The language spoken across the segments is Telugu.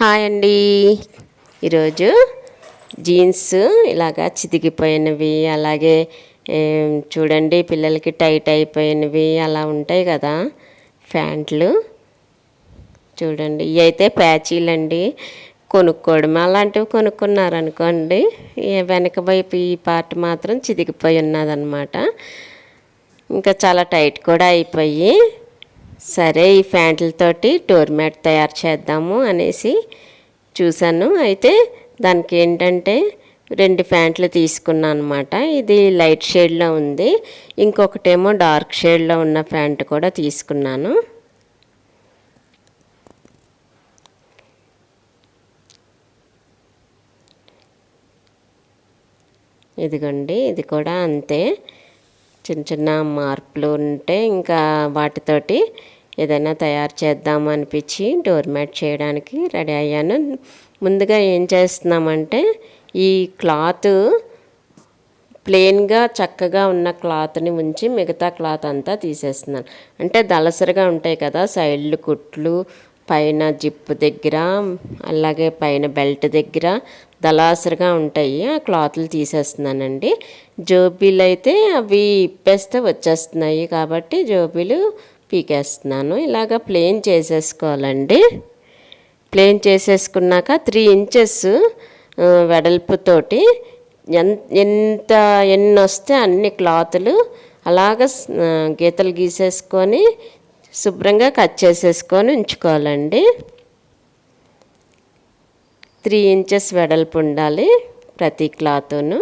హాయ్ అండి. ఈరోజు జీన్స్ ఇలాగా చితికిపోయినవి అలాగే చూడండి పిల్లలకి టైట్ అయిపోయినవి అలా ఉంటాయి కదా ప్యాంట్లు. చూడండి ఇవి అయితే ప్యాచీలు అండి కొనుక్కోవడం అలాంటివి కొనుక్కున్నారనుకోండి వెనక వైపు ఈ పార్ట్ మాత్రం చితికిపోయి ఉన్నదనమాట ఇంకా చాలా టైట్ కూడా అయిపోయి సరే ఈ ప్యాంట్లతోటి డోర్ మ్యాట్ తయారు చేద్దాము అనేసి చూశాను. అయితే దానికి ఏంటంటే రెండు ప్యాంట్లు తీసుకున్నాను అనమాట ఇది లైట్ షేడ్లో ఉంది. ఇంకొకటేమో డార్క్ షేడ్లో ఉన్న ప్యాంట్ కూడా తీసుకున్నాను. ఇదిగోండి ఇది కూడా అంతే. చిన్న చిన్న మార్పులు ఉంటే ఇంకా వాటితోటి ఏదైనా తయారు చేద్దాం అనిపించి డోర్ మ్యాట్ చేయడానికి రెడీ అయ్యాను. ముందుగా ఏం చేస్తున్నామంటే ఈ క్లాత్ ప్లెయిన్గా చక్కగా ఉన్న క్లాత్ని ఉంచి మిగతా క్లాత్ అంతా తీసేస్తున్నాను. అంటే దలసరిగా ఉంటాయి కదా సైడ్లు కుట్లు పైన జిప్ దగ్గర అలాగే పైన బెల్ట్ దగ్గర దళాసరిగా ఉంటాయి. ఆ క్లాత్లు తీసేస్తున్నానండి. జోబీలు అయితే అవి ఇప్పేస్తే వచ్చేస్తున్నాయి కాబట్టి జోబీలు పీకేస్తున్నాను. ఇలాగ ప్లేన్ చేసేసుకోవాలండి. ప్లేన్ చేసేసుకున్నాక త్రీ ఇంచెస్ వెడల్పుతోటి ఎంత ఎంత ఎన్ని వస్తే అన్ని క్లాతులు అలాగ గీతలు గీసేసుకొని శుభ్రంగా కట్ చేసేసుకొని ఉంచుకోవాలండి. త్రీ ఇంచెస్ వెడల్పు ఉండాలి ప్రతి క్లాత్ను.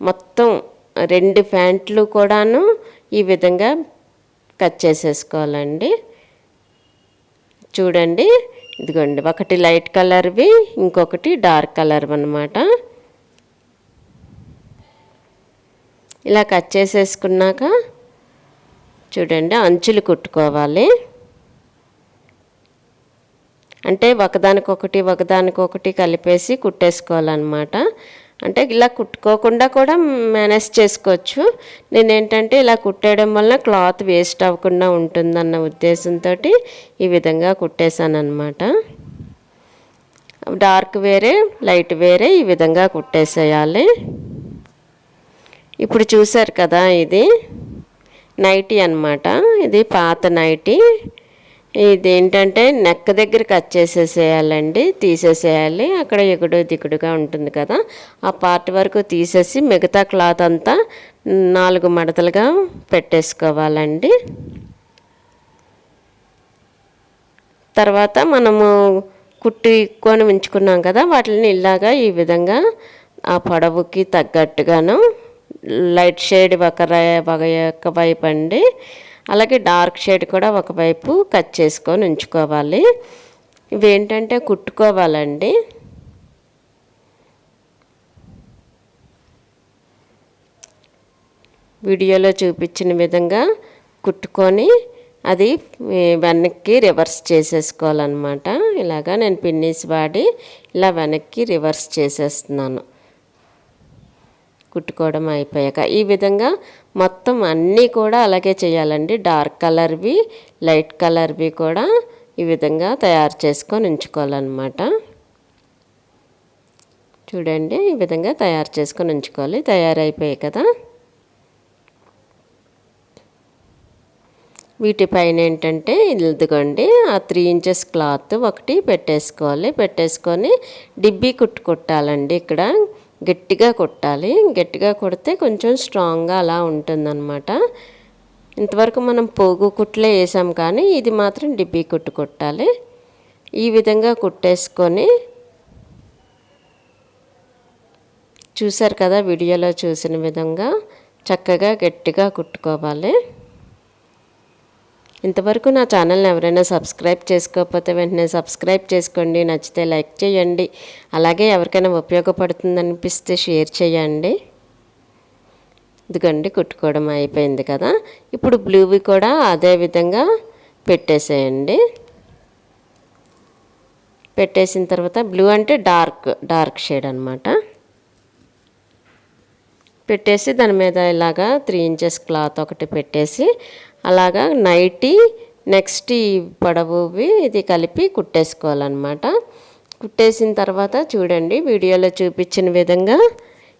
మొత్తం రెండు ప్యాంట్లు కూడాను ఈ విధంగా కట్ చేసేసుకోవాలండి. చూడండి ఇదిగోండి ఒకటి లైట్ కలర్వి ఇంకొకటి డార్క్ కలర్ అనమాట ఇలా కట్ చేసేసుకున్నాక చూడండి అంచులు కుట్టుకోవాలి. అంటే ఒకదానికొకటి ఒకదానికొకటి కలిపేసి కుట్టేసుకోవాలన్నమాట. అంటే ఇలా కుట్టుకోకుండా కూడా మేనేజ్ చేసుకోవచ్చు. నేను ఏంటంటే ఇలా కుట్టేయడం వల్ల క్లాత్ వేస్ట్ అవ్వకుండా ఉంటుందన్న ఉద్దేశంతో ఈ విధంగా కుట్టేశానమాట డార్క్ వేరే లైట్ వేరే ఈ విధంగా కుట్టేసేయాలి. ఇప్పుడు చూసారు కదా ఇది. నైటీ అన్నమాట. ఇది పాత నైటీ. ఇది ఏంటంటే నెక్ దగ్గర కట్ చేసేసేయాలండి. తీసేసేయాలి. అక్కడ ఎగుడు దిగుడుగా ఉంటుంది కదా. ఆ పార్ట్ వరకు తీసేసి మిగతా క్లాత్ అంతా నాలుగు మడతలుగా పెట్టేసుకోవాలండి. తర్వాత మనము కుట్టుకొని ఉంచుకున్నాం కదా. వాటిని ఇలాగా ఈ విధంగా ఆ పొడవుకి తగ్గట్టుగాను లైట్ షేడ్ ఒక ఒక యొక్క వైపు అండి. అలాగే డార్క్ షేడ్ కూడా ఒకవైపు కట్ చేసుకొని ఉంచుకోవాలి. ఇవేంటంటే కుట్టుకోవాలండి. వీడియోలో చూపించిన విధంగా కుట్టుకొని అది వెనక్కి రివర్స్ చేసేసుకోవాలన్నమాట. ఇలాగా నేను పిన్నీస్ వాడి ఇలా వెనక్కి రివర్స్ చేసేస్తున్నాను. కుట్టుకోవడం అయిపోయాక ఈ విధంగా మొత్తం అన్నీ కూడా అలాగే చేయాలండి. డార్క్ కలర్వి లైట్ కలర్వి కూడా ఈ విధంగా తయారు చేసుకొని ఉంచుకోవాలన్నమాట. చూడండి ఈ విధంగా తయారు చేసుకొని ఉంచుకోవాలి. తయారైపోయాయి కదా. వీటిపైన ఏంటంటే ఇదిగోండి ఆ త్రీ ఇంచెస్ క్లాత్ ఒకటి పెట్టేసుకోవాలి. పెట్టేసుకొని డిబ్బీ కుట్టు కుట్టాలండి ఇక్కడ. గట్టిగా కుట్టాలి. గట్టిగా కుడితే కొంచెం స్ట్రాంగ్గా అలా ఉంటుందన్నమాట. ఇంతవరకు మనం పోగు కుట్లే వేసాం కానీ ఇది మాత్రం డిబ్బీ కుట్టు కుట్టాలి. ఈ విధంగా కుట్టేసుకొని చూసారు కదా వీడియోలో చూసిన విధంగా చక్కగా గట్టిగా కుట్టుకోవాలి. ఇంతవరకు నా ఛానల్ని ఎవరైనా సబ్స్క్రైబ్ చేసుకోకపోతే వెంటనే సబ్స్క్రైబ్ చేసుకోండి నచ్చితే లైక్ చేయండి అలాగే ఎవరికైనా ఉపయోగపడుతుందనిపిస్తే షేర్ చేయండి. ఇదిగండి కుట్టుకోవడం అయిపోయింది కదా. ఇప్పుడు బ్లూవి కూడా అదే విధంగా పెట్టేసేయండి. పెట్టేసిన తర్వాత బ్లూ అంటే డార్క్ డార్క్ షేడ్ అనమాట పెట్టేసి దాని మీద ఇలాగా త్రీ ఇంచెస్ క్లాత్ ఒకటి పెట్టేసి అలాగా నైటీ నెక్స్ట్ ఈ పొడవువి ఇది కలిపి కుట్టేసుకోవాలన్నమాట. కుట్టేసిన తర్వాత చూడండి వీడియోలో చూపించిన విధంగా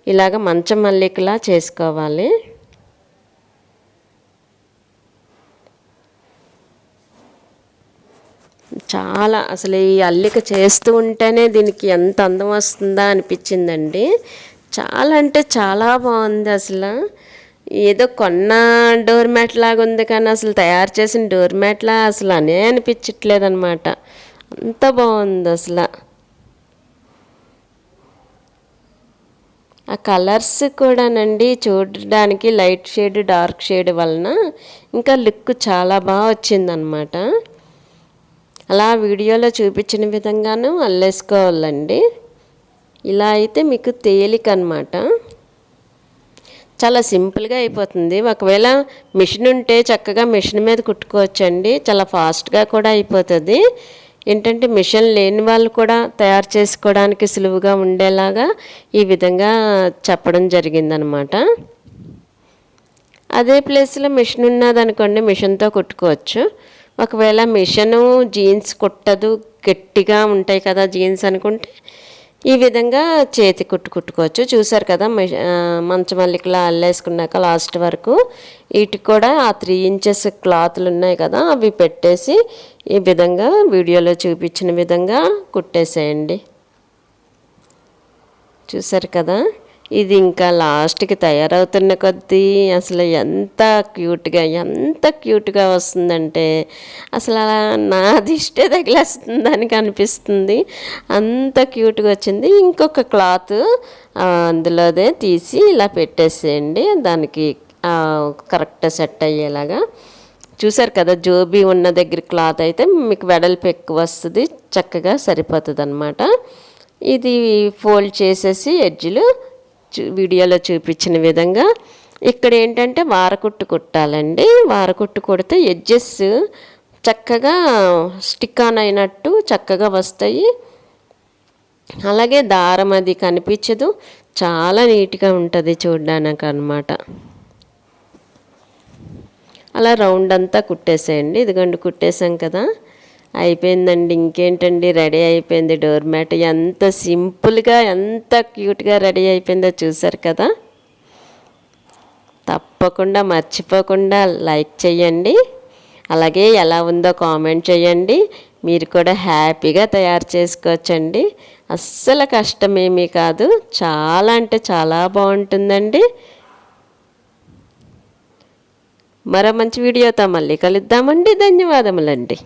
ఇలాగ మంచం మల్లికలా చేసుకోవాలి. చాలా అసలు ఈ అల్లిక చేస్తూ ఉంటేనే దీనికి ఎంత అందం వస్తుందా అనిపించిందండి. చాలా అంటే చాలా బాగుంది అసలు. ఏదో కొన్న డోర్ మ్యాట్ లాగా ఉంది కానీ అసలు తయారు చేసిన డోర్ మ్యాట్లా అసలు అనే అనిపించట్లేదనమాట అంత బాగుంది అసలు. ఆ కలర్స్ కూడానండి చూడడానికి లైట్ షేడ్ డార్క్ షేడ్ వలన ఇంకా లుక్ చాలా బాగా వచ్చిందనమాట అలా వీడియోలో చూపించిన విధంగాను అల్లేసుకోవాలండి. ఇలా అయితే మీకు తేలిక అనమాట చాలా సింపుల్గా అయిపోతుంది. ఒకవేళ మిషన్ ఉంటే చక్కగా మిషన్ మీద కుట్టుకోవచ్చండి. చాలా ఫాస్ట్గా కూడా అయిపోతుంది. ఏంటంటే మిషన్ లేని వాళ్ళు కూడా తయారు చేసుకోవడానికి సులువుగా ఉండేలాగా ఈ విధంగా చెప్పడం జరిగిందనమాట అదే ప్లేస్లో మిషన్ ఉన్నదనుకోండి మిషన్తో కుట్టుకోవచ్చు. ఒకవేళ మిషను జీన్స్ కుట్టదు గట్టిగా ఉంటాయి కదా జీన్స్ అనుకుంటే ఈ విధంగా చేతి కుట్టు కుట్టుకోవచ్చు. చూసారు కదా మంచమల్లికలా అల్లేసుకున్నాక లాస్ట్ వరకు వీటికి కూడా ఆ త్రీ ఇంచెస్ క్లాత్లు ఉన్నాయి కదా అవి పెట్టేసి ఈ విధంగా వీడియోలో చూపించిన విధంగా కుట్టేసేయండి. చూసారు కదా? ఇది ఇంకా లాస్ట్కి తయారవుతున్న కొద్దీ అసలు ఎంత క్యూట్గా ఎంత క్యూట్గా వస్తుందంటే అసలు అలా నా దిష్టే తగిలేస్తుందని అనిపిస్తుంది. అంత క్యూట్గా వచ్చింది. ఇంకొక క్లాత్ అందులోదే తీసి ఇలా పెట్టేసేయండి. దానికి కరెక్ట్ సెట్ అయ్యేలాగా. చూసారు కదా జోబీ ఉన్న దగ్గర క్లాత్ అయితే మీకు వెడల్పు ఎక్కువ వస్తుంది చక్కగా సరిపోతుంది అనమాట ఇది ఫోల్డ్ చేసేసి ఎడ్జ్లు వీడియోలో చూపించిన విధంగా ఇక్కడ ఏంటంటే వారకుట్టు కుట్టాలండి. వారకుట్టు కుడితే ఎడ్జెస్ చక్కగా స్టిక్ ఆన్ అయినట్టు చక్కగా వస్తాయి. అలాగే దారం అది కనిపించదు. చాలా నీట్గా ఉంటుంది చూడడానికి అనమాట అలా రౌండ్ అంతా కుట్టేసేయండి. ఇదిగండి కుట్టేసాం కదా. అయిపోయిందండి ఇంకేంటండి? రెడీ అయిపోయింది డోర్ మ్యాట్. ఎంత సింపుల్గా ఎంత క్యూట్గా రెడీ అయిపోయిందో చూసారు కదా? తప్పకుండా మర్చిపోకుండా లైక్ చేయండి అలాగే ఎలా ఉందో కామెంట్ చేయండి మీరు కూడా హ్యాపీగా తయారు చేసుకోవచ్చండి. అస్సలు కష్టమేమీ కాదు. చాలా అంటే చాలా బాగుంటుందండి. మరో మంచి వీడియోతో మళ్ళీ కలుద్దామండి. ధన్యవాదములండి.